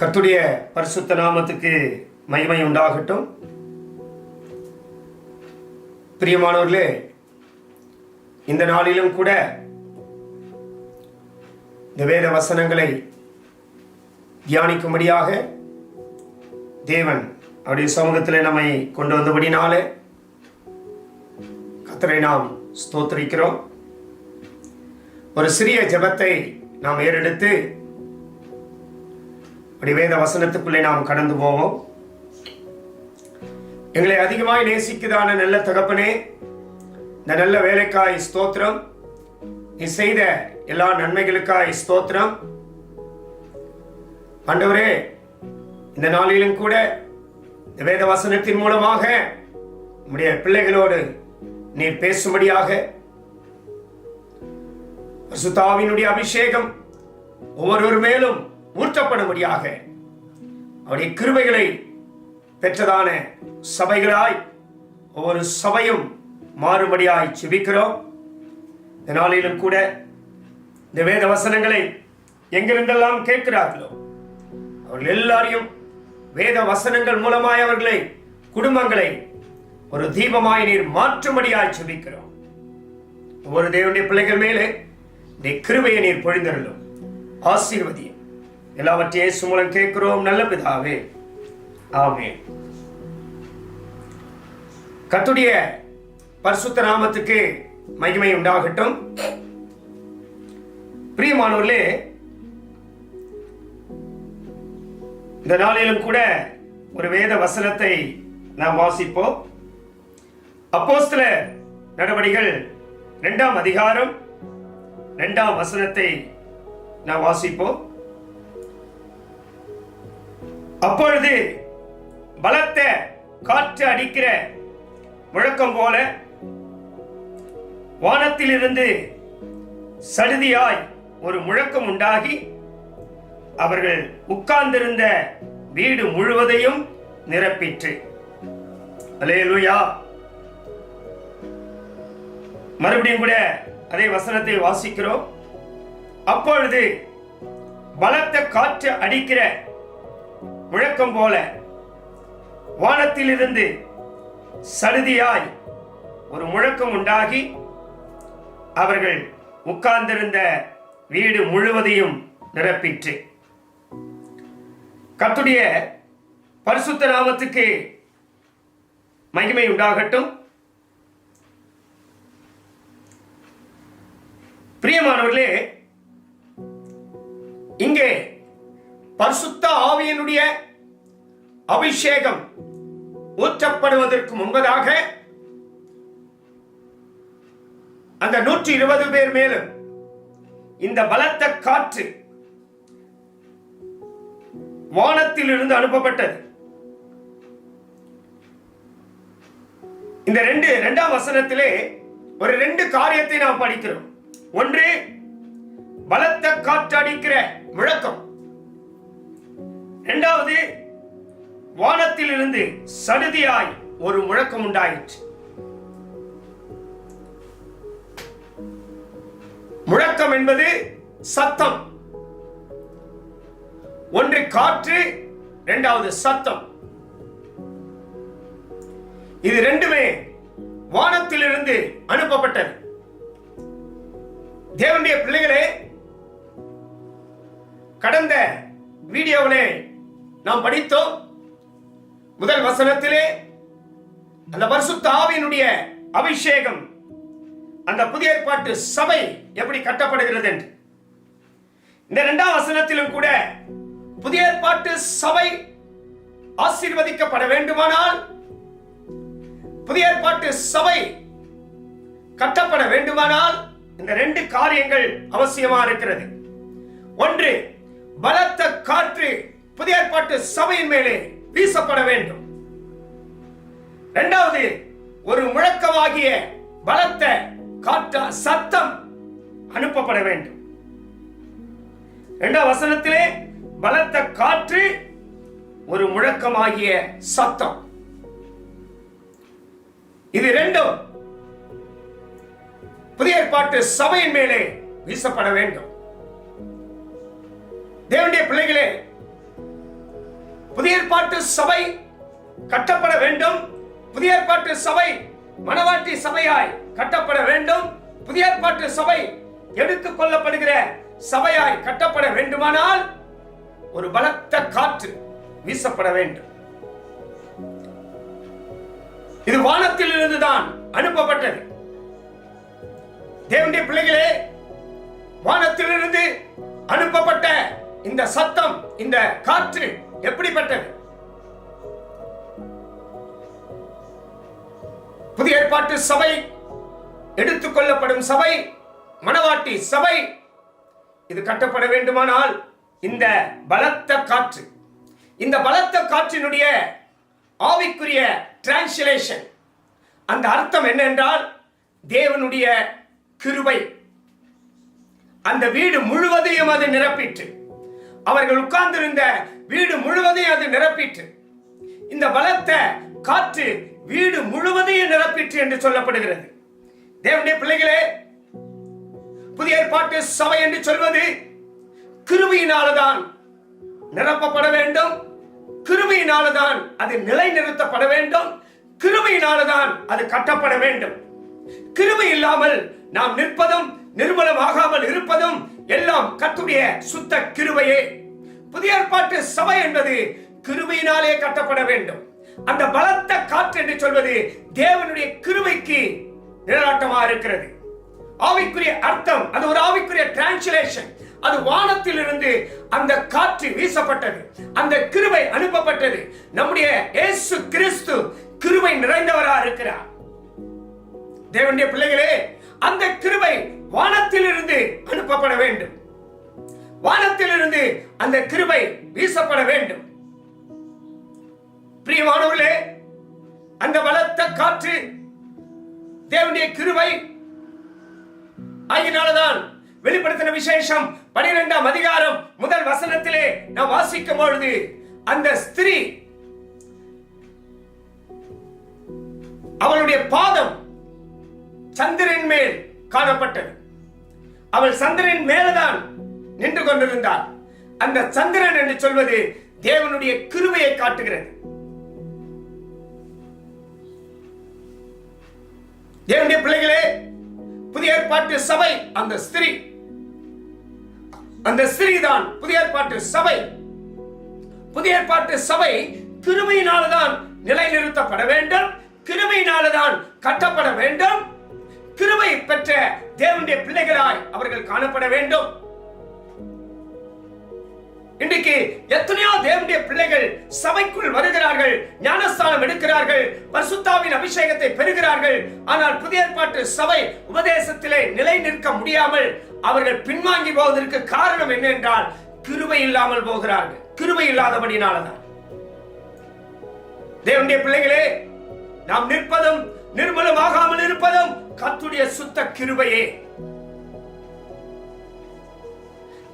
கர்த்துடைய பரிசுத்த நாமத்துக்கு மகிமை உண்டாகட்டும். பிரியமானவர்களே இந்த நாளிலும் கூட இந்த வேத வசனங்களை தியானிக்கும்படியாக தேவன் அவருடைய சமூகத்தில் நம்மை கொண்டு வந்தபடினாலே கத்தரை நாம் ஸ்தோத்திரிக்கிறோம். ஒரு சிறிய ஜெபத்தை நாம் ஏறெடுத்து வேத வசனத்துக்குள்ளே நாம் கடந்து போவோம். எங்களை அதிகமாய் நேசிக்குதான நல்ல தகப்பனே இந்த நல்ல வேலைக்காய் ஸ்தோத்திரம். நீ செய்த எல்லா நன்மைகளுக்காய் ஸ்தோத்திரம். ஆண்டவரே இந்த நாளிலும் கூட இந்த வேத வசனத்தின் மூலமாக உம்முடைய பிள்ளைகளோடு நீர் பேசும்படியாக பரிசுத்தாவினுடைய அபிஷேகம் ஒவ்வொருவர் மேலும் ஊற்றப்படும்படியாக அவருடைய கிருபைகளை பெற்றதான சபைகளாய் ஒவ்வொரு சபையும் மாறுபடியாய் செபிக்கிறோம் இதனாலும் கூட இந்த வேத வசனங்களை எங்கிருந்தெல்லாம் கேட்கிறார்களோ அவர்கள் எல்லாரையும் வேத வசனங்கள் மூலமாய் அவர்களை குடும்பங்களை ஒரு தீபமாய் நீர் மாற்றும்படியாய் செபிக்கிறோம் ஒவ்வொரு தேவனுடைய பிள்ளைகள் மேலே இந்த கிருபையை நீர் பொழிந்தருளும். ஆசீர்வதி எல்லாவற்றையும் இயேசு மூலம் கேட்கிறோம் நல்ல பிதாவே. ஆமே கத்துடைய பரிசுத்த நாமத்துக்கு மகிமை உண்டாகட்டும். பிரியமானவர்களே இந்த நாளிலும் கூட ஒரு வேத வசனத்தை நாம் வாசிப்போம். அப்போஸ்தல நடவடிகள் இரண்டாம் அதிகாரம் இரண்டாம் வசனத்தை நாம் வாசிப்போம். அப்பொழுது பலத்த காற்று அடிக்கிற முழக்கம் போல வானத்திலிருந்து சடுதியாய் ஒரு முழக்கம் உண்டாகி அவர்கள் உட்கார்ந்திருந்த வீடு முழுவதையும் நிரப்பிற்று. அலேலுயா மறுபடியும் கூட அதே வசனத்தை வாசிக்கிறோம். அப்பொழுது பலத்த காற்று அடிக்கிற முழக்கம் போல வானத்திலிருந்து சடுதியாய் ஒரு முழக்கம் உண்டாகி அவர்கள் உட்கார்ந்திருந்த வீடு முழுவதையும் நிரப்பிற்று. கத்துடைய பரிசுத்த நாமத்துக்கு மகிமை உண்டாகட்டும். பிரியமானவர்களே இங்கே பரிசு அபிஷேகம் ஊற்றப்படுவதற்கு முன்பதாக அந்த நூற்றி இருபது பேர் மேலும் இந்த பலத்த காற்று வானத்தில் இருந்து அனுப்பப்பட்டது. இந்த ரெண்டு இரண்டாம் வசனத்திலே ஒரு ரெண்டு காரியத்தை நாம் படிக்கிறோம். ஒன்று பலத்த காற்று அடிக்கிற முழக்கம். இரண்டாவது வானத்தில் இருந்து சடுதியாய் ஒரு முழக்கம் உண்டாயிற்று. முழக்கம் என்பது சத்தம். ஒன்று காற்று இரண்டாவது சத்தம். இது ரெண்டுமே வானத்திலிருந்து அனுப்பப்பட்டது. தேவனுடைய பிள்ளைகளே கடந்த வீடியோவிலே நாம் படித்தோம் முதல் வசனத்திலே அந்த பரிசுத்த ஆவியினுடைய அபிஷேகம் அந்த புதிய ஏற்பாட்டு சபை எப்படி கட்டப்படுகிறது என்று. இந்த இரண்டாம் வசனத்திலும் கூட புதிய ஏற்பாட்டு சபை ஆசீர்வதிக்கப்பட வேண்டுமானால் புதிய ஏற்பாட்டு சபை கட்டப்பட வேண்டுமானால் இந்த ரெண்டு காரியங்கள் அவசியமா இருக்கிறது. ஒன்று பலத்த காற்று புதிய ஏற்பாட்டு சபையின் மேலே வீசப்பட வேண்டும். இரண்டாவது ஒரு முழக்கமாகிய பலத்த காற்ற சத்தம் அனுப்பப்பட வேண்டும். இரண்டாம் வசனத்திலே பலத்த காற்று ஒரு முழக்கமாகிய சத்தம். இது ரெண்டும் புதிய ஏற்பாட்டு சபையின் மேலே வீசப்பட வேண்டும். தேவனுடைய பிள்ளைகளே புதிய ஏற்பாட்டு சபை கட்டப்பட வேண்டும். புதிய ஏற்பாட்டு சபை மனவாட்டி சபையாய் கட்டப்பட வேண்டும். புதிய ஏற்பாட்டு சபை எடுத்துக் கொள்ளப்படுகிற சபையாய் கட்டப்பட வேண்டுமானால் ஒரு பலத்த காற்று வீசப்பட வேண்டும். இது வானத்தில் இருந்துதான் அனுப்பப்பட்டது. தேவனுடைய பிள்ளைகளே வானத்திலிருந்து அனுப்பப்பட்ட இந்த சத்தம் இந்த காற்று எப்படிப்பட்டது? புதிய ஏற்பாட்டு சபை எடுத்துக்கொள்ளப்படும் சபை மணவாட்டி சபை இது கட்டப்பட வேண்டுமானால் இந்த பலத்த காற்று இந்த பலத்த காற்றினுடைய ஆவிக்குரிய டிரான்ஸ்லேஷன் அந்த அர்த்தம் என்னென்றால் தேவனுடைய கிருபை. அந்த வீடு முழுவதையும் அது நிரப்பிட்டு அவர்கள் உட்கார்ந்திருந்த வீடு முழுவதையும் அது நிரப்பிற்று. இந்த பலத்த காற்று வீடு முழுவதையும் நிரப்பிற்று என்று சொல்லப்படுகிறது. தேவனுடைய பிள்ளைகளே புதிய ஏற்பாட்டு சபை என்று சொல்வது கிருபையினால்தான் நிரப்பப்பட வேண்டும். கிருபையினால்தான் அது நிலைநிறுத்தப்பட வேண்டும். கிருபையினால்தான் அது கட்டப்பட வேண்டும். கிருபை இல்லாமல் நாம் நிற்பதும் நிர்மலமாகாமல் இருப்பதும் எல்லாம் கத்துடைய சுத்த கிருபையே. புதிய ஏற்பாட்டு சபை என்பது கிருபையினாலே கட்டப்பட வேண்டும். அந்த பலத்த காற்று என்று சொல்வது தேவனுடைய கிருபைக்கு நிழலாட்டமாக இருக்கிறது. ஆவிக்குரிய அர்த்தம் அது ஒரு ஆவிக்குரிய டிரான்ஸ்லேஷன் அது வானத்தில் இருந்து அந்த காற்று வீசப்பட்டது. அந்த கிருபை அனுப்பப்பட்டது. நம்முடைய இயேசு கிறிஸ்து கிருபை நிறைந்தவரா இருக்கிறார். தேவனுடைய பிள்ளைகளே அந்த கிருபை வானத்தில் இருந்து அனுப்பப்பட வேண்டும். வானத்தில் இருந்து அந்த கிருபை வீசப்பட வேண்டும். பிரியமானவர்களே அந்த பலத்த காற்று தேவனுடைய கிருபை ஆகினால்தான் வெளிப்படுத்தின விசேஷம் பனிரெண்டாம் அதிகாரம் முதல் வசனத்திலே நாம் வாசிக்கும் பொழுது அந்த ஸ்திரீ அவளுடைய பாதம் சந்திரன் மேல் காணப்பட்டது. அவள் சந்திரன் மேலதான் நின்று கொண்டிருந்தார். அந்த சந்திரன் என்று சொல்வது தேவனுடைய கிருபையை காட்டுகிறது. தேவனுடைய பிள்ளைகளே புதிய ஏற்பாட்டு சபை அந்த ஸ்திரீ. அந்த ஸ்திரீ தான் புதிய ஏற்பாட்டு சபை. புதிய ஏற்பாட்டு சபை கிருபையினால்தான் நிலைநிறுத்தப்பட வேண்டும். கிருபையினால்தான் கட்டப்பட வேண்டும். கிருமை பெற்ற தேவனுடைய பிள்ளைகளாய் அவர்கள் காணப்பட வேண்டும். இன்றைக்கு எத்தனையோ தேவனுடைய பிள்ளைகள் சபைக்குள் வருகிறார்கள் ஞானஸ்தானம் எடுக்கிறார்கள் பசுத்தாவின் அபிஷேகத்தை பெறுகிறார்கள். ஆனால் புதிய ஏற்பாட்டு சபை உபதேசத்திலே நிலை நிற்க முடியாமல் அவர்கள் பின்வாங்கி போவதற்கு காரணம் என்ன என்றால் கிருபை இல்லாமல் போகிறார்கள். கிருபை இல்லாதபடினாலதான். தேவனுடைய பிள்ளைகளே நாம் நிற்பதும் நிர்மலமாகாமல் இருப்பதும் கத்துடைய சுத்த கிருபையே.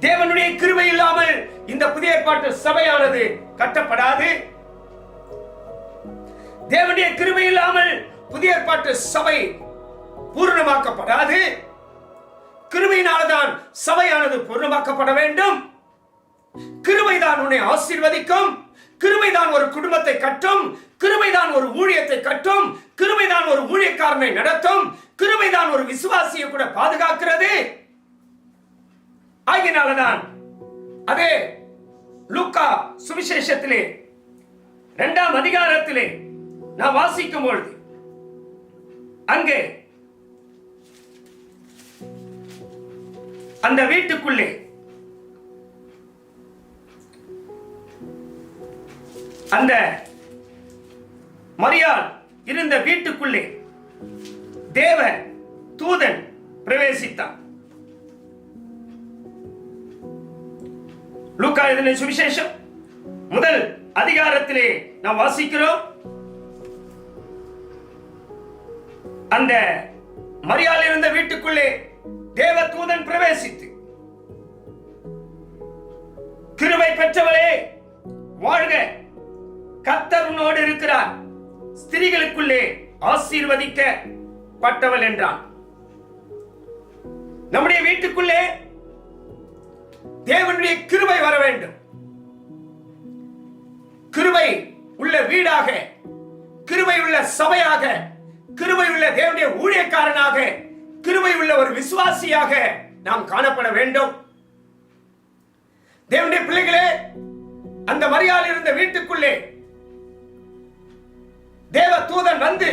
தேவனுடைய கிருபை இல்லாமல் இந்த புதிய ஏற்பாட்டு சபையானது கட்டப்படாது. தேவனுடைய கிருபை இல்லாமல் புதிய ஏற்பாட்டு சபை பூர்ணமாக்கப்படாது. கிருபையினால்தான் சபையானது பூர்ணமாக்கப்பட வேண்டும். கிருபைதான் உன்னை ஆசீர்வதிக்கும். கிருபைதான் ஒரு குடும்பத்தை கட்டும். கிருபைதான் ஒரு ஊழியத்தை கட்டும். கிருபைதான் ஒரு ஊழியக்காரனை நடத்தும். கிருபைதான் ஒரு விசுவாசியை கூட பாதுகாக்கிறது. ஆகினால்தான். அதே லூக்கா சுவிசேஷத்திலே இரண்டாம் அதிகாரத்திலே நான் வாசிக்கும் பொழுது அங்கே அந்த வீட்டுக்குள்ளே அந்த மரியாள் இருந்த வீட்டுக்குள்ளே தேவ தூதன் பிரவேசித்தான். லூக்கா இதனை சுவிசேஷம். முதல் அதிகாரத்திலே நாம் வாசிக்கிறோம். அந்த மரியாள் இருந்த வீட்டுக்குள்ளே தேவ தூதன் பிரவேசித்து கிருபை பெற்றவளே வாழ்க! கத்தர் உன்னோடு இருக்கிறார். ஸ்திரீகளுக்குள்ளே ஆசீர்வதிக்கப்பட்டவள் என்றான். நம்முடைய வீட்டுக்குள்ளே தேவனுடைய கிருபை வர வேண்டும். கிருபை உள்ள வீடாக கிருபை உள்ள சபையாக கிருபை உள்ள தேவனுடைய ஊழியக்காரனாக கிருபை உள்ள ஒரு விசுவாசியாக நாம் காணப்பட வேண்டும். தேவனுடைய பிள்ளைகளே அந்த மரியாள் இருந்த வீட்டுக்குள்ளே தேவ தூதன் வந்து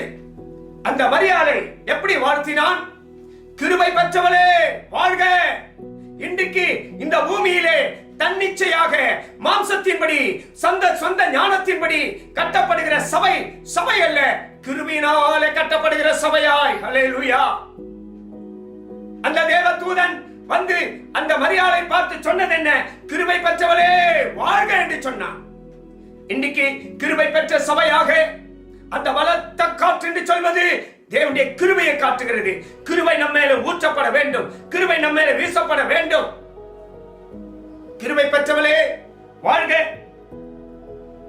அந்த மரியாதை எப்படி வாழ்த்தினான்? கிருபை பெற்றவளே வாழ்க! இன்றைக்கு இந்த பூமியிலே தன்னிச்சையாக மாம்சத்தின்படி சொந்த சொந்த ஞானத்தின்படி கட்டப்படுகிற சபை சபை அல்ல. கிருபினாலே கட்டப்படுகிற சபையாய். ஹalleluya அந்த தேவ தூதன் வந்து அந்த மரியாதை பார்த்து சொன்னது என்ன? கிருபை பெற்றவளே வாழ்க என்று சொன்னான். இன்னைக்கு கிருபை பெற்ற சபையாக அந்த வளர்த்த காற்று என்று சொல்வது தேவனுடைய கிருபையை காட்டுகிறது. கிருபை நம்ம மேல ஊற்றப்பட வேண்டும். கிருபை நம்ம மேல வீசப்பட வேண்டும். கிருபை பெற்றவளே வாழ்க.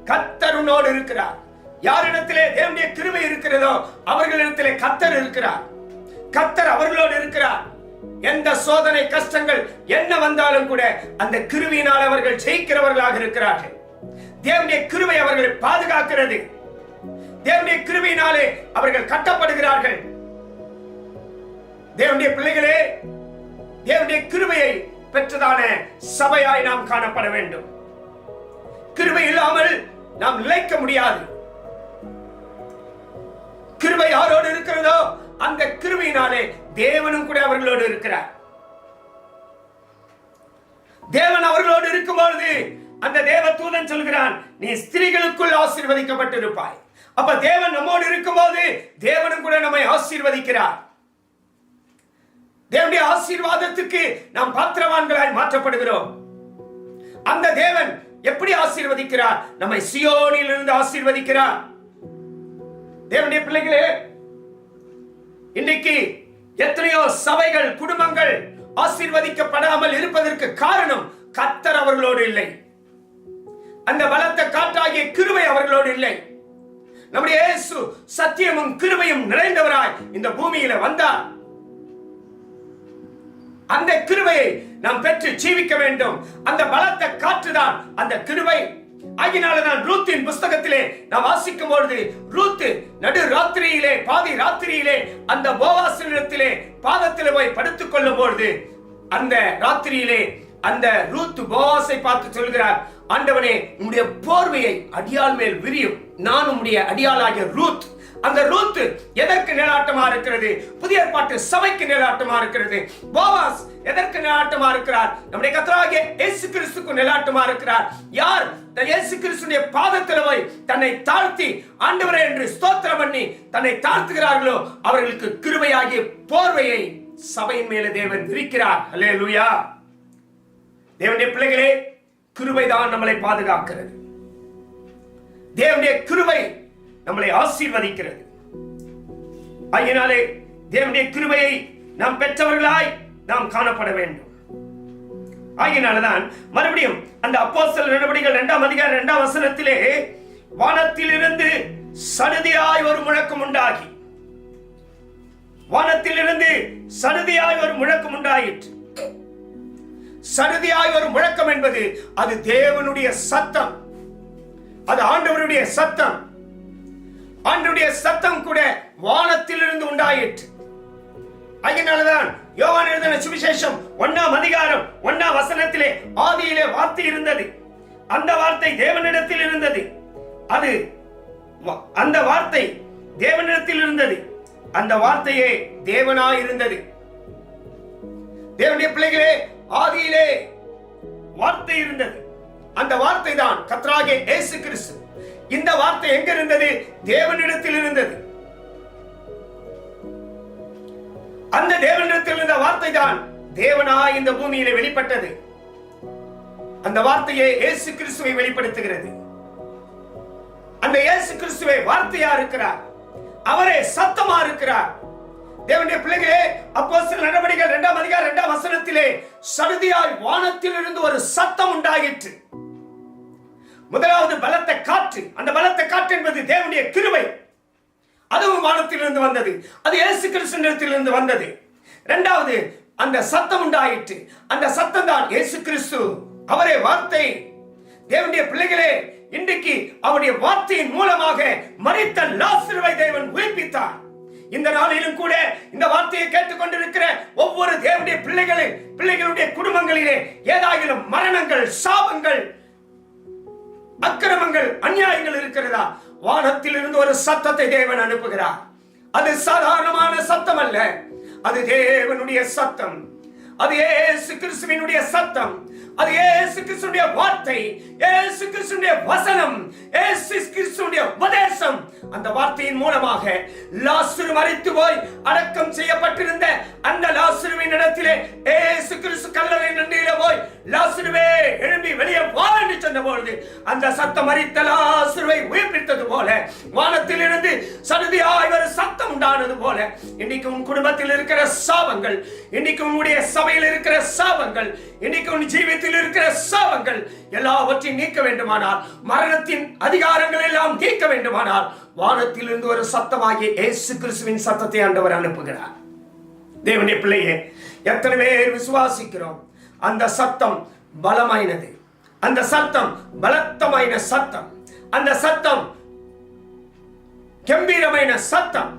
கத்தர் உன்னோடு இருக்கிறார். யாரிடத்திலே தேவனுடைய கிருபை இருக்கிறதோ அவர்களிடத்திலே கத்தர் இருக்கிறார். கத்தர் அவர்களோடு இருக்கிறார். எந்த சோதனை கஷ்டங்கள் என்ன வந்தாலும் கூட அந்த கிருவியினால் அவர்கள் ஜெயிக்கிறவர்களாக இருக்கிறார்கள். தேவனுடைய கிருவை அவர்களை பாதுகாக்கிறது. தேவனுடைய கிருபையினாலே அவர்கள் கட்டப்படுகிறார்கள். தேவனுடைய பிள்ளைகளே தேவனுடைய கிருபையை பெற்றதான சபையாய் நாம் காணப்பட வேண்டும். கிருபை இல்லாமல் நாம் நிலைக்க முடியாது. கிருபை யாரோடு இருக்கிறதோ அந்த கிருபையினாலே தேவனும் கூட அவர்களோடு இருக்கிறார். தேவன் அவர்களோடு இருக்கும்பொழுது அந்த தேவ தூதன் சொல்கிறான் நீ ஸ்திரீகளுக்குள் ஆசீர்வதிக்கப்பட்டிருப்பாய். அப்ப தேவன் நம்மோடு இருக்கும்போது தேவனும் கூட நம்மை ஆசீர்வதிக்கிறார். தேவனுடைய ஆசீர்வாதத்துக்கு நாம் பாத்திரவான்களாய் மாற்றப்படுகிறோம். அந்த தேவன் எப்படி ஆசீர்வதிக்கிறார்? நம்மை சியோனில் இருந்து ஆசீர்வதிக்கிறார். தேவனுடைய பிள்ளைகளே இன்னைக்கு எத்தனையோ சபைகள் குடும்பங்கள் ஆசீர்வதிக்கப்படாமல் இருப்பதற்கு காரணம் கத்தர் அவர்களோடு இல்லை. அந்த பலத்த காற்றாகிய கிருமை அவர்களோடு இல்லை. நம்முடைய இயேசு சத்தியமும் கிருபையும் நிறைந்தவராய் இந்த பூமியில வந்தார். அந்த கிருபையை நாம் பெற்று ஜீவிக்க வேண்டும். அந்த பலத்த காற்றுதான் அந்த கிருபை. ஆகினால்தான் ரூத்தின் புஸ்தகத்திலே நாம் வாசிக்கும் பொழுது ரூத்து நடு ராத்திரியிலே பாதி ராத்திரியிலே அந்த போவாசனிடத்திலே பாதத்திலே போய் படுத்துக் கொள்ளும் பொழுது அந்த ராத்திரியிலே அந்த ரூத்து போவாசை பார்த்து சொல்கிறார். ஆண்டவனே உன்னுடைய போர்வையை அடியால் மேல் விரியும். நான் உம்முடைய அடியாளாகிய ரூத். அந்த ரூத் எதற்கு நிலாட்டமா இருக்கிறது? புதிய ஏற்பாட்டு சபைக்கு நிலாட்டமா இருக்கிறது. போவாஸ் எதற்கு நிலாட்டமா இருக்கிறார்? நம்முடைய கத்தராகிய இயேசு கிறிஸ்துக்கு நிலாட்டமா இருக்கிறார். யார் இயேசு கிறிஸ்துடைய பாதத்தில் போய் தன்னை தாழ்த்தி ஆண்டவரே என்று ஸ்தோத்திரம் பண்ணி தன்னை தாழ்த்துகிறார்களோ அவர்களுக்கு கிருபையாகிய போர்வையை சபையின் மேல தேவன் விரிக்கிறார். அல்லேலூயா தேவனுடைய பிள்ளைகளே கிருபைதான் நம்மளை பாதுகாக்கிறது. தேவனுடைய கிருபை நம்மளை ஆசீர்வதிக்கிறது. ஆகினாலே தேவனுடைய கிருபையை நாம் பெற்றவர்களாய் நாம் காணப்பட வேண்டும். ஆகினால்தான் மறுபடியும் அந்த அப்போசல் நடவடிக்கைகள் இரண்டாம் அதிகாரம் இரண்டாம் வசனத்திலே வானத்திலிருந்து சடுதியாய் ஒரு முழக்கம் உண்டாகி. வானத்திலிருந்து சடுதியாய் ஒரு முழக்கம் உண்டாயிற்று. சடுதியாய் ஒரு முழக்கம் என்பது அது தேவனுடைய சத்தம். அது ஆண்டவருடைய சத்தம். ஆண்டவருடைய சத்தம் கூட வானத்திலிருந்து உண்டாயிற்று. அதனாலதான் யோவான் எழுதின சுவிசேஷம் ஒன்னாம் அதிகாரம் ஒன்னாம் வசனத்திலே ஆதியிலே வார்த்தை இருந்தது. அந்த வார்த்தை தேவனிடத்தில் இருந்தது. அது வ- அந்த வார்த்தை தேவனிடத்தில் இருந்தது. அந்த வார்த்தையே தேவனா இருந்தது. தேவனுடைய பிள்ளைகளே ஆதியிலே வார்த்தை இருந்தது. அந்த வார்த்தை தான் கத்ராகே இயேசு கிறிஸ்து. இந்த வார்த்தை எங்க இருந்தது தேவனிடத்தில் இருந்தது. அந்த தேவனிடத்தில் இருந்த வார்த்தை தான் தேவனாய் இந்த பூமியில வெளிப்பட்டது. அந்த வார்த்தையே இயேசு கிறிஸ்துவை வெளிப்படுத்துகிறது. அந்த இயேசு கிறிஸ்துவை வார்த்தையா இருக்கிறார்? அவரே சத்தமா இருக்கிறார். தேவனுடைய பிள்ளைகளே அப்போஸ்தலர் நடவடிக்கைகள் இரண்டாம் அதிகாரம் இரண்டாம் வசனத்திலே சருதியாய் வானத்தில் இருந்து ஒரு சத்தம் உண்டாயிற்று. முதலாவது பலத்த காற்று. அந்த பலத்த காற்று என்பது தேவனுடைய கிருபை. அதுவும் வானத்திலிருந்து வந்தது. அது இயேசு கிறிஸ்துவிடத்திலிருந்து வந்தது. இரண்டாவது அந்த சத்தம் உண்டாயிற்று. அந்த சத்தம் தான் இயேசு கிறிஸ்து அவரே வார்த்தை. தேவனுடைய பிள்ளைகளே இன்றைக்கு அவருடைய வார்த்தையின் மூலமாக மறித்த லாசருவை தேவன் உயிர்ப்பித்தார். இந்த நாளிலும் கூட இந்த வார்த்தையை கேட்டுக்கொண்டிருக்கிற ஒவ்வொரு தேவனுடைய பிள்ளைகளை பிள்ளைகளுடைய குடும்பங்களிலே ஏதாயிலும் மரணங்கள் சாபங்கள் அக்கிரமங்கள் அநியாயங்கள் இருக்கிறதா? வானத்தில் இருந்து ஒரு சத்தத்தை தேவன் அனுப்புகிறார். அது சாதாரணமான சத்தம் அல்ல அது தேவனுடைய சத்தம். அது ஏசு கிறிஸ்துவினுடைய சத்தம். அது ஏசு கிறிஸ்துடைய வார்த்தை ஏசு கிறிஸ்துடைய வசனம் ஏசு கிறிஸ்துடைய உபதேசம். அந்த வார்த்தையின் மூலமாக லாசுரு மறித்து போய் அடக்கம் செய்யப்பட்டிருந்த அந்த லாசுருவின் இடத்திலே ஏசு கிறிஸ்து கல்லறை நன்றியில போய் லாசுருவே எழும்பி வெளியே வா என்று சொன்ன பொழுது அந்த சத்தம் அறித்த லாசுருவை உயிர்ப்பித்தது போல வானத்தில் இருந்து சடுதியாய் ஒரு சத்தம் உண்டானது போல இன்னைக்கு உன் குடும்பத்தில் இருக்கிற சாபங்கள் இன்னைக்கு உன்னுடைய சபையில் இருக்கிற சாபங்கள் இன்னைக்கு உன் இருதயத்தில் இருக்கிற சாபங்கள் எல்லாவற்றையும் நீக்க வேண்டுமானால் மரணத்தின் அதிகாரங்கள் எல்லாம் நீக்க வேண்டுமானால் வானத்தில் இருந்து ஒரு சத்தமாகிய ஏசு கிறிஸ்துவின் சத்தத்தை ஆண்டவர் அனுப்புகிறார். தேவனே பிள்ளையே எத்தனை பேர் விசுவாசிக்கிறோம்? அந்த சத்தம் பலமாயினது. அந்த சத்தம் பலத்தమైన சத்தம். அந்த சத்தம் கம்பீரమైన சத்தம்.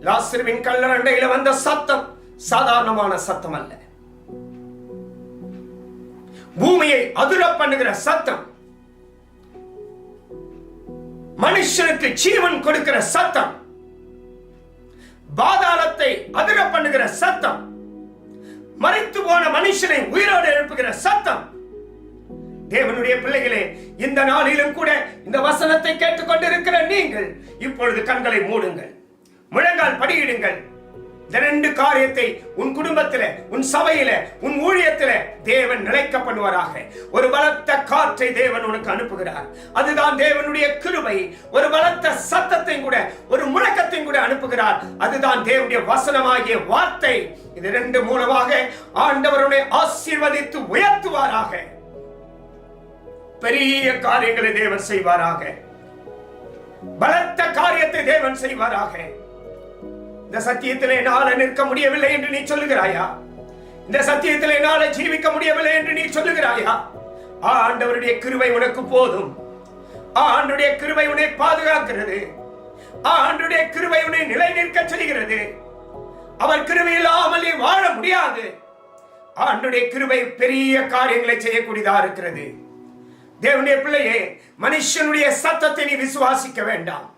லாஸ்ருவின் கல்லரண்டையில வந்த சத்தம் சாதாரணமான சத்தம் அல்ல. பூமியை அதிர பண்ணுகிற சத்தம். மனுஷனுக்கு ஜீவன் கொடுக்கிற சத்தம். பாதாளத்தை அதிர பண்ணுகிற சத்தம். மறைத்து போன மனுஷனை உயிரோடு எழுப்புகிற சத்தம். தேவனுடைய பிள்ளைகளே இந்த நாளிலும் கூட இந்த வசனத்தை கேட்டுக்கொண்டிருக்கிற நீங்கள் இப்பொழுது கண்களை மூடுங்கள். முழங்கால் படியிடுங்கள். இந்த ரெண்டு காரியத்தை உன் குடும்பத்தில உன் சபையில உன் ஊழியத்தில தேவன் நிலைக்க பண்ணுவாராக ஒரு பலத்த காற்றை தேவன் உனக்கு அனுப்புகிறார். அதுதான் தேவனுடைய கிருபை. ஒரு பலத்த சத்தத்தையும் கூட ஒரு முழக்கத்தையும் கூட அனுப்புகிறார். அதுதான் தேவனுடைய வசனமாகிய வார்த்தை. இது ரெண்டு மூலமாக ஆண்டவருடைய ஆசீர்வதித்து உயர்த்துவாராக. பெரிய காரியங்களை தேவன் செய்வாராக. பலத்த காரியத்தை தேவன் செய்வாராக. இந்த சத்தியத்திலே என்னால நிற்க முடியவில்லை என்று நீ சொல்லுகிறாயா? இந்த சத்தியத்திலே என்னால ஜீவிக்க முடியவில்லை என்று நீ சொல்லுகிறாயா? ஆண்டவருடைய கிருவை உனக்கு போதும். ஆண்டுடைய கிருவை உன்னை பாதுகாக்கிறது. ஆண்டுடைய கிருவை உன்னை நிலை நிற்க செய்கிறது. அவர் கிருபை இல்லாமல் நீ வாழ முடியாது. ஆண்டுடைய கிருவை பெரிய காரியங்களை செய்யக்கூடியதா இருக்கிறது. தேவனுடைய பிள்ளையே மனுஷனுடைய சத்தத்தை நீ விசுவாசிக்க வேண்டாம்.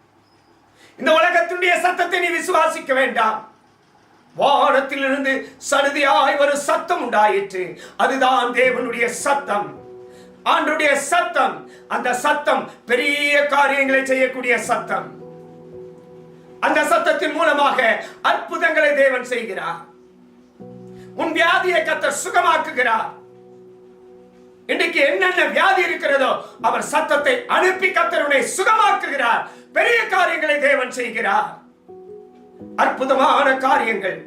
இந்த உலகத்தினுடைய சத்தத்தை நீ விசுவாசிக்க வேண்டாம். வானத்திலிருந்து சடுதியாய் ஒரு சத்தம் உண்டாயிற்று. அதுதான் தேவனுடைய சத்தம். ஆண்டுடைய சத்தம். அந்த சத்தம் பெரிய காரியங்களை செய்யக்கூடிய சத்தம். அந்த சத்தத்தின் மூலமாக அற்புதங்களை தேவன் செய்கிறார். உன் வியாதியை கத்த சுகமாக்குகிறார். இன்றைக்கு என்னென்ன வியாதி இருக்கிறதோ அவர் சத்தத்தை அனுப்பி கத்தருடைய சுகமாக்குகிறார். பெரிய காரியங்களை தேவன் செய்கிறார். அற்புதமான காரியங்கள்.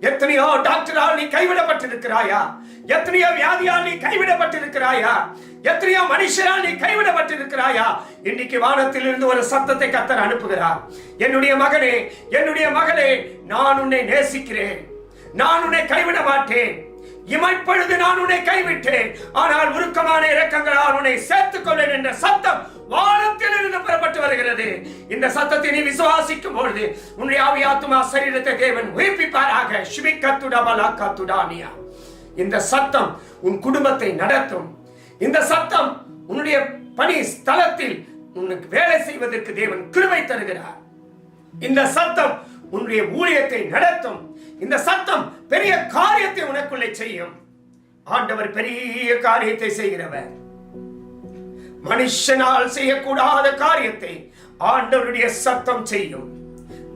எத்தனையோ டாக்டரால் நீ கைவிடப்பட்டிருக்கிறாயா? எத்தனையோ வியாதியால் நீ கைவிடப்பட்டிருக்கிறாயா? எத்தனையோ மனுஷரால் நீ கைவிடப்பட்டிருக்கிறாயா? இன்னைக்கு வானத்தில் இருந்து ஒரு சத்தத்தை கத்தர் அனுப்புகிறார். என்னுடைய மகனே என்னுடைய மகளே நான் உன்னை நேசிக்கிறேன். நான் உன்னை கைவிட மாட்டேன். இமைப்பொழுது நான் உன்னை கைவிட்டேன். ஆனால் உருக்கமான இரக்கங்களால் உன்னை சேர்த்துக் கொள்ளேன் என்ற சத்தம் வானத்தில் இருந்து புறப்பட்டு வருகிறது. இந்த சத்தத்தை நீ விசுவாசிக்கும் பொழுது உன்னுடைய ஆவியாத்துமா சரீரத்தை தேவன் உயிர்ப்பிப்பாராக. ஸ்ரீகத்துடபலா கத்துடானியா இந்த சத்தம் உன் குடும்பத்தை நடத்தும். இந்த சத்தம் உன்னுடைய பணி ஸ்தலத்தில் உனக்கு வேலை செய்வதற்கு தேவன் கிருபை தருகிறார். இந்த சத்தம் உன்னுடைய ஊழியத்தை நடத்தும். இந்த சத்தம் பெரிய காரியத்தை உனக்குள்ளே செய்யும். ஆண்டவர் பெரிய காரியத்தை செய்கிறவர். மனுஷனால் செய்யக்கூடாத காரியத்தை ஆண்டவருடைய சத்தம் செய்யும்.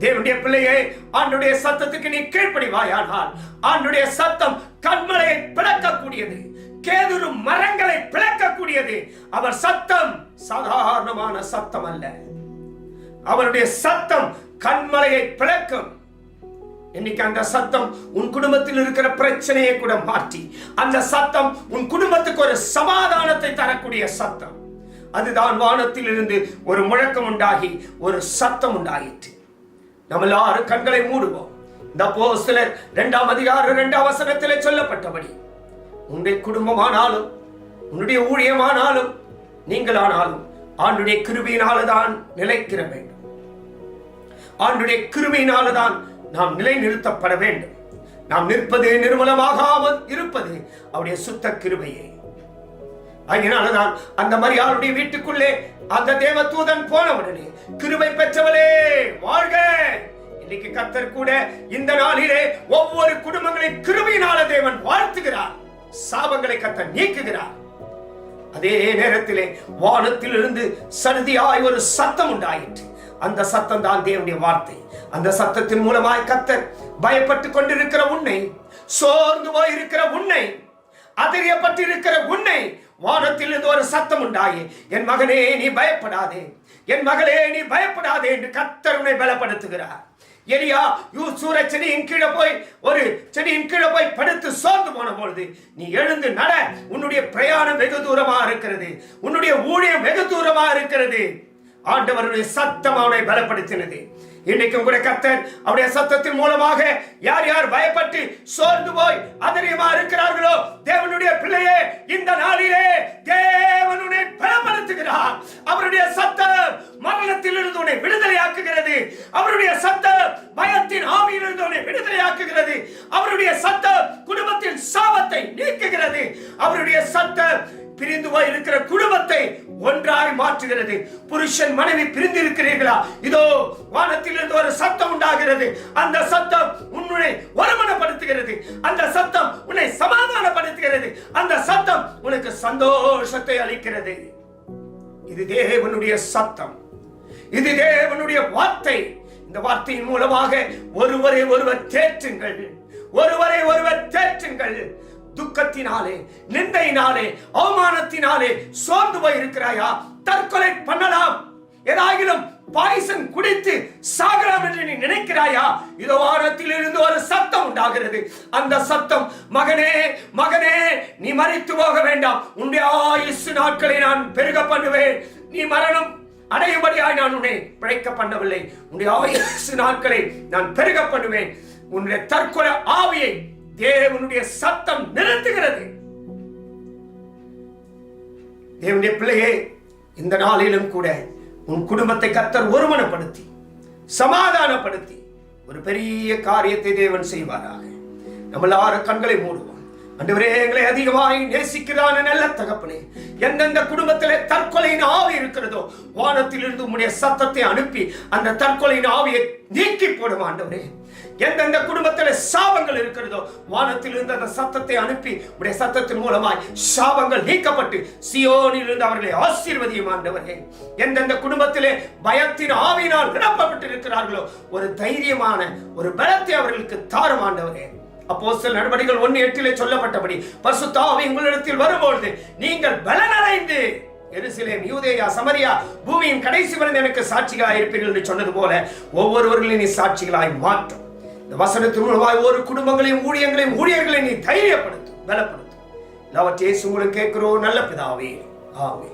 தேவனுடைய பிள்ளையே ஆண்டுடைய சத்தத்துக்கு நீ கீழ்ப்படிவாயானால் ஆண்டுடைய சத்தம் கண்மலையை பிளக்கக்கூடியது கேதுரு மரங்களை பிளக்கக்கூடியது. அவர் சத்தம் சாதாரணமான சத்தம் அல்ல. அவருடைய சத்தம் கண்மலையை பிளக்கும். இன்னைக்கு அந்த சத்தம் உன் குடும்பத்தில் இருக்கிற பிரச்சனையை கூட மாற்றி அந்த சத்தம் உன் குடும்பத்துக்கு ஒரு சமாதானத்தை தரக்கூடிய சத்தம். அதுதான் வானத்தில் இருந்து ஒரு முழக்கம் உண்டாகி ஒரு சத்தம் உண்டாயிற்று. நம்ம எல்லாரும் கண்களை மூடுவோம். இந்த சிலர் இரண்டாம் அதிகாரம் இரண்டாம் வசனத்திலே சொல்லப்பட்டபடி உன்னுடைய குடும்பமானாலும் உன்னுடைய ஊழியமானாலும் நீங்களானாலும் ஆண்டுடைய கிருபியினால்தான் நிலைக்கிற வேண்டும் ஆண்டுடைய கிருமையினாலதான் நாம் நிலைநிறுத்தப்பட வேண்டும். நாம் நிற்பது நிர்மலமாகாமல் இருப்பது அவருடைய சுத்த கிருமையே அதனாலதான் அந்த மரியாளுடைய வீட்டுக்குள்ளே அந்த தேவ தூதன் போனவுடனே கிருமை பெற்றவளே வாழ்க! இன்னைக்கு கத்தர் கூட இந்த நாளிலே ஒவ்வொரு குடும்பங்களை கிருமையினால தேவன் வாழ்த்துகிறார். சாபங்களை கத்தர் நீக்குகிறார். அதே நேரத்திலே வானத்திலிருந்து சருதியாய் ஒரு சத்தம் உண்டாயிற்று. அந்த சத்தம் தான் தேவனுடைய வார்த்தை. அந்த சத்தத்தின் மூலமாய் கத்தர் பயப்பட்டு கொண்டிருக்கிற உன்னை சோர்ந்து போயிருக்கிற உன்னை அதிரியப்பட்டு இருக்கிற உன்னை வானத்திலிருந்து ஒரு சத்தம் உண்டாயி. என் மகனே நீ பயப்படாதே. என் மகளே நீ பயப்படாதே என்று கத்தர் உன்னை பலப்படுத்துகிறார். எலியா யூ சூர செடியின் கீழே போய் ஒரு செடியின் கீழே போய் படுத்து சோர்ந்து போன பொழுது நீ எழுந்து நட. உன்னுடைய பிரயாணம் வெகு தூரமா இருக்கிறது. உன்னுடைய ஊழியம் வெகு தூரமா இருக்கிறது. ஆண்டவருடைய சத்தம் அவனை பலப்படுத்தினது. இன்னைக்கும் கூட கத்தர் அவருடைய சத்தத்தின் மூலமாக யார் யார் பயப்பட்டு சோர்ந்து போய் அதிரியமா இருக்கிறார்களோ தேவனுடைய பிள்ளையே இந்த நாளிலே தேவனுடைய பலப்படுத்துகிறார். அவருடைய சத்தம் மரணத்தில் இருந்து உன்னை விடுதலையாக்குகிறது. அவருடைய சத்தம் பயத்தின் ஆவியிலிருந்து உன்னை விடுதலையாக்குகிறது. அவருடைய சத்தம் குடும்பத்தின் சாபத்தை நீக்குகிறது. அவருடைய சத்தம் பிரிந்து போய் இருக்கிற குடும்பத்தை ஒன்றாய் மாற்றுகிறது. புருஷன் மனைவி பிரிந்திருக்கிறீர்களா? இதோ வானத்திலிருந்து ஒரு சத்தம் உண்டாகிறது. அந்த சத்தம் உன்னை ஒருமனப்படுத்துகிறது அந்த சத்தம் உன்னை சமாதானப்படுத்துகிறது. அந்த சத்தம் உனக்கு சந்தோஷத்தை அளிக்கிறது. இது தேவனுடைய சத்தம். இது தேவனுடைய வார்த்தை. இந்த வார்த்தையின் மூலமாக ஒருவரை ஒருவர் தேற்றுங்கள். ஒருவரை ஒருவர் தேற்றுங்கள். துக்கத்தினாலே நிந்தையினாலே அவமானத்தினாலே சோர்ந்து போய் இருக்கிறாயா தற்கொலை பண்ணலாம். ஏதாகிலும் பாய்சன் குடித்து சாகலாம் என்று நீ நினைக்கிறாயா? இதோ வானத்தில் இருந்து ஒரு சத்தம் உண்டாகிறது. அந்த சத்தம் மகனே மகனே நீ மறித்து போக வேண்டாம். உன்னுடைய ஆயுசு நாட்களை நான் பெருக பண்ணுவேன். நீ மரணம் அடையும்படியாய் நான் உன்னை பிழைக்க பண்ணவில்லை. உன்னுடைய ஆயுசு நாட்களை நான் பெருக பண்ணுவேன். உன்னுடைய தற்கொலை ஆவியை தேவனுடைய சத்தம் நிறுத்துகிறது. தேவனுடைய பிள்ளையே இந்த நாளிலும் கூட உன் குடும்பத்தை கத்தர் ஒருமனப்படுத்தி சமாதானப்படுத்தி ஒரு பெரிய காரியத்தை தேவன் செய்வாராக. நம்ம எல்லாரும் கண்களை மூடுவோம் அன்றுவரே எங்களை அதிகமாய் நேசிக்கிறான நல்ல தகப்பனே எந்தெந்த குடும்பத்திலே தற்கொலையின் ஆவி இருக்கிறதோ வானத்திலிருந்து உம்முடைய சத்தத்தை அனுப்பி அந்த தற்கொலையின் ஆவியை நீக்கி போடும் ஆண்டவரே. எந்தெந்த குடும்பத்தில் சாபங்கள் இருக்கிறதோ வானத்தில் இருந்து அந்த சத்தத்தை அனுப்பி உடைய சத்தத்தின் மூலமாய் சாபங்கள் நீக்கப்பட்டு சியோனில் இருந்து அவர்களை ஆசீர்வதியும் ஆண்டவரே. எந்தெந்த குடும்பத்திலே பயத்தின் ஆவியினால் நிரப்பப்பட்டு இருக்கிறார்களோ ஒரு தைரியமான ஒரு பலத்தை அவர்களுக்கு தாரும் ஆண்டவரே. அப்போ சில நடவடிக்கைகள் ஒன்னு எட்டிலே சொல்லப்பட்டபடி பரிசுத்தாவி உங்களிடத்தில் வரும்பொழுது நீங்கள் பலனடைந்து எருசலேம் யூதேயா சமரியா பூமியின் கடைசி வரை எனக்கு சாட்சிகளாய் இருப்பீர்கள் என்று சொன்னது போல ஒவ்வொருவர்களையும் நீ சாட்சிகளாய் மாற்றும் இந்த வசனத்தின் மூலமாய் ஒரு குடும்பங்களையும் ஊழியங்களையும் ஊழியர்களையும் நீ தைரியப்படுத்தும் பலப்படுத்தும் எல்லாவற்றையும் உங்களுக்கு கேட்கிறோம். நல்ல பிதாவே. ஆமே